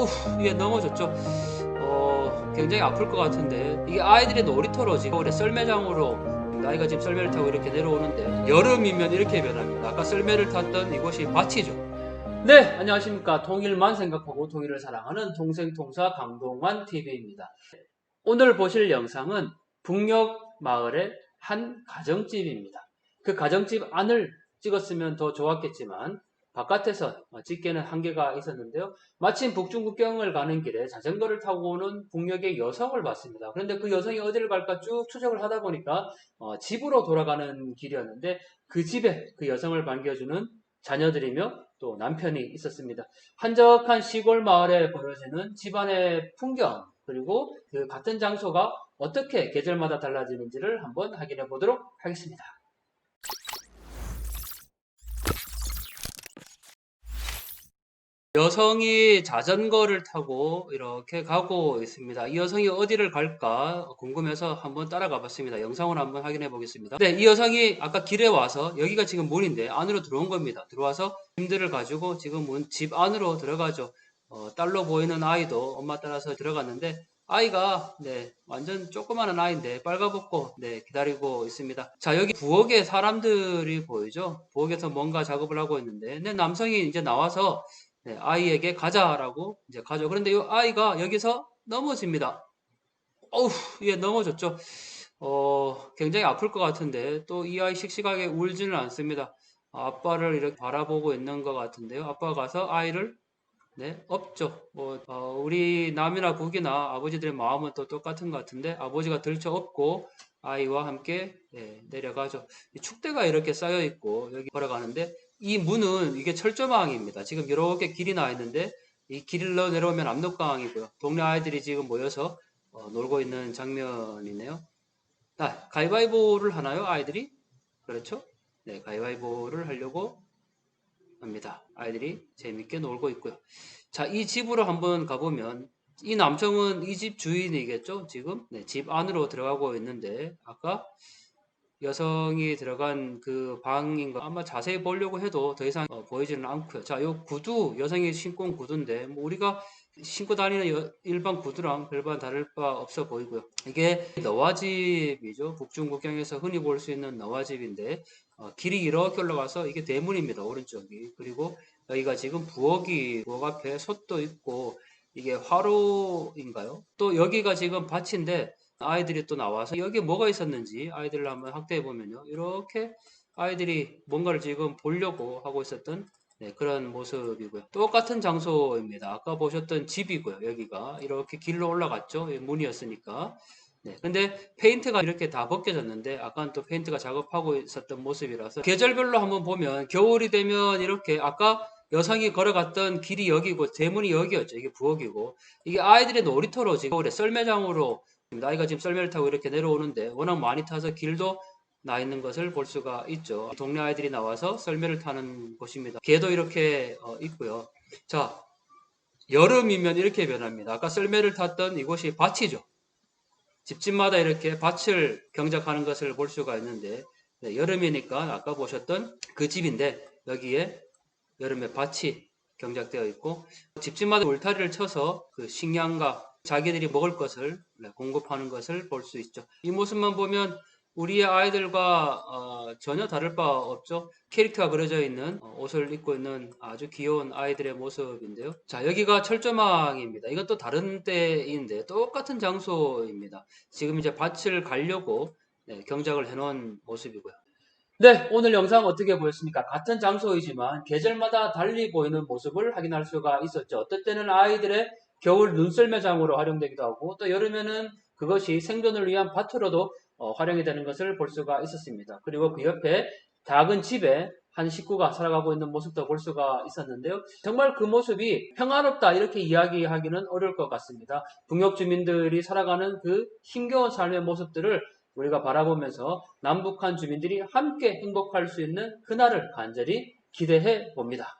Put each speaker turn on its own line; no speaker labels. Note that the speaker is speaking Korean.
어우 이게 넘어졌죠. 어 굉장히 아플 것 같은데 이게 아이들의 놀이터로 지금 올해 썰매장으로 아이가 지금 썰매를 타고 이렇게 내려오는데 여름이면 이렇게 변합니다. 아까 썰매를 탔던 이곳이 밭이죠. 네, 안녕하십니까. 통일만 생각하고 통일을 사랑하는 동생통사 강동환 TV입니다. 오늘 보실 영상은 북녘 마을의 한 가정집입니다. 그 가정집 안을 찍었으면 더 좋았겠지만 바깥에서 찍기에는 한계가 있었는데요. 마침 북중국경을 가는 길에 자전거를 타고 오는 북녘의 여성을 봤습니다. 그런데 그 여성이 어디를 갈까 쭉 추적을 하다 보니까 어, 집으로 돌아가는 길이었는데 그 집에 그 여성을 반겨주는 자녀들이며 또 남편이 있었습니다. 한적한 시골 마을에 벌어지는 집안의 풍경 그리고 그 같은 장소가 어떻게 계절마다 달라지는지를 한번 확인해 보도록 하겠습니다. 여성이 자전거를 타고 이렇게 가고 있습니다. 이 여성이 어디를 갈까 궁금해서 한번 따라가 봤습니다. 영상으로 한번 확인해 보겠습니다. 네, 이 여성이 아까 길에 와서 여기가 지금 문인데 안으로 들어온 겁니다. 들어와서 짐들을 가지고 지금 문 집 안으로 들어가죠. 어, 딸로 보이는 아이도 엄마 따라서 들어갔는데 아이가 네 완전 조그마한 아이인데 빨가벗고 네 기다리고 있습니다. 자 여기 부엌에 사람들이 보이죠? 부엌에서 뭔가 작업을 하고 있는데 네, 남성이 이제 나와서 네, 아이에게 가자라고 이제 가죠. 그런데 이 아이가 여기서 넘어집니다. 어우, 예, 넘어졌죠. 어, 굉장히 아플 것 같은데 또 이 아이 씩씩하게 울지는 않습니다. 아빠를 이렇게 바라보고 있는 것 같은데요. 아빠가 가서 아이를 네, 없죠. 뭐 어, 우리 남이나 북이나 아버지들의 마음은 또 똑같은 것 같은데 아버지가 들쳐 업고 아이와 함께 네, 내려가죠. 이 축대가 이렇게 쌓여 있고 여기 걸어가는데 이 문은 이게 철조망입니다. 지금 이렇게 길이 나 있는데 이 길로 내려오면 압록강이고요. 동네 아이들이 지금 모여서 어, 놀고 있는 장면이네요. 자, 가위바위보를 하나요? 아이들이? 그렇죠? 네, 가위바위보를 하려고 합니다. 아이들이 재밌게 놀고 있고요. 자, 이 집으로 한번 가보면 이 남성은 이 집 주인이겠죠? 지금 네, 집 안으로 들어가고 있는데 아까 여성이 들어간 그 방인 거 아마 자세히 보려고 해도 더 이상 어, 보이지는 않고요. 자, 요 구두 여성이 신고 온 구두인데 뭐 우리가 신고 다니는 여- 일반 구두랑 별반 다를 바 없어 보이고요. 이게 너와집이죠. 북중 국경에서 흔히 볼 수 있는 너와집인데 어, 길이 이렇게 올라가서 이게 대문입니다. 오른쪽이 그리고 여기가 지금 부엌이 부엌 앞에 솥도 있고 이게 화로인가요? 또 여기가 지금 밭인데 아이들이 또 나와서 여기에 뭐가 있었는지 아이들을 한번 확대해 보면요. 이렇게 아이들이 뭔가를 지금 보려고 하고 있었던 네, 그런 모습이고요. 똑같은 장소입니다. 아까 보셨던 집이고요. 여기가 이렇게 길로 올라갔죠. 이 문이었으니까. 네, 근데 페인트가 이렇게 다 벗겨졌는데 아까는 또 페인트가 작업하고 있었던 모습이라서 계절별로 한번 보면 겨울이 되면 이렇게 아까 여성이 걸어갔던 길이 여기고 대문이 여기였죠. 이게 부엌이고 이게 아이들의 놀이터로 지금 올해 썰매장으로 아이가 지금 썰매를 타고 이렇게 내려오는데 워낙 많이 타서 길도 나 있는 것을 볼 수가 있죠. 동네 아이들이 나와서 썰매를 타는 곳입니다. 개도 이렇게 어, 있고요. 자, 여름이면 이렇게 변합니다. 아까 썰매를 탔던 이곳이 밭이죠. 집집마다 이렇게 밭을 경작하는 것을 볼 수가 있는데 네, 여름이니까 아까 보셨던 그 집인데 여기에 여름에 밭이 경작되어 있고 집집마다 울타리를 쳐서 그 식량과 자기들이 먹을 것을 네, 공급하는 것을 볼 수 있죠. 이 모습만 보면 우리의 아이들과 어, 전혀 다를 바 없죠. 캐릭터가 그려져 있는 어, 옷을 입고 있는 아주 귀여운 아이들의 모습인데요. 자, 여기가 철조망입니다. 또 다른 때인데 똑같은 장소입니다. 지금 이제 밭을 가려고 네, 경작을 해놓은 모습이고요. 네, 오늘 영상 어떻게 보였습니까? 같은 장소이지만 계절마다 달리 보이는 모습을 확인할 수가 있었죠. 어떨 때는 아이들의 겨울 눈썰매장으로 활용되기도 하고 또 여름에는 그것이 생존을 위한 밭으로도 어, 활용이 되는 것을 볼 수가 있었습니다. 그리고 그 옆에 작은 집에 한 식구가 살아가고 있는 모습도 볼 수가 있었는데요. 정말 그 모습이 평화롭다 이렇게 이야기하기는 어려울 것 같습니다. 북녘 주민들이 살아가는 그 힘겨운 삶의 모습들을 우리가 바라보면서 남북한 주민들이 함께 행복할 수 있는 그날을 간절히 기대해 봅니다.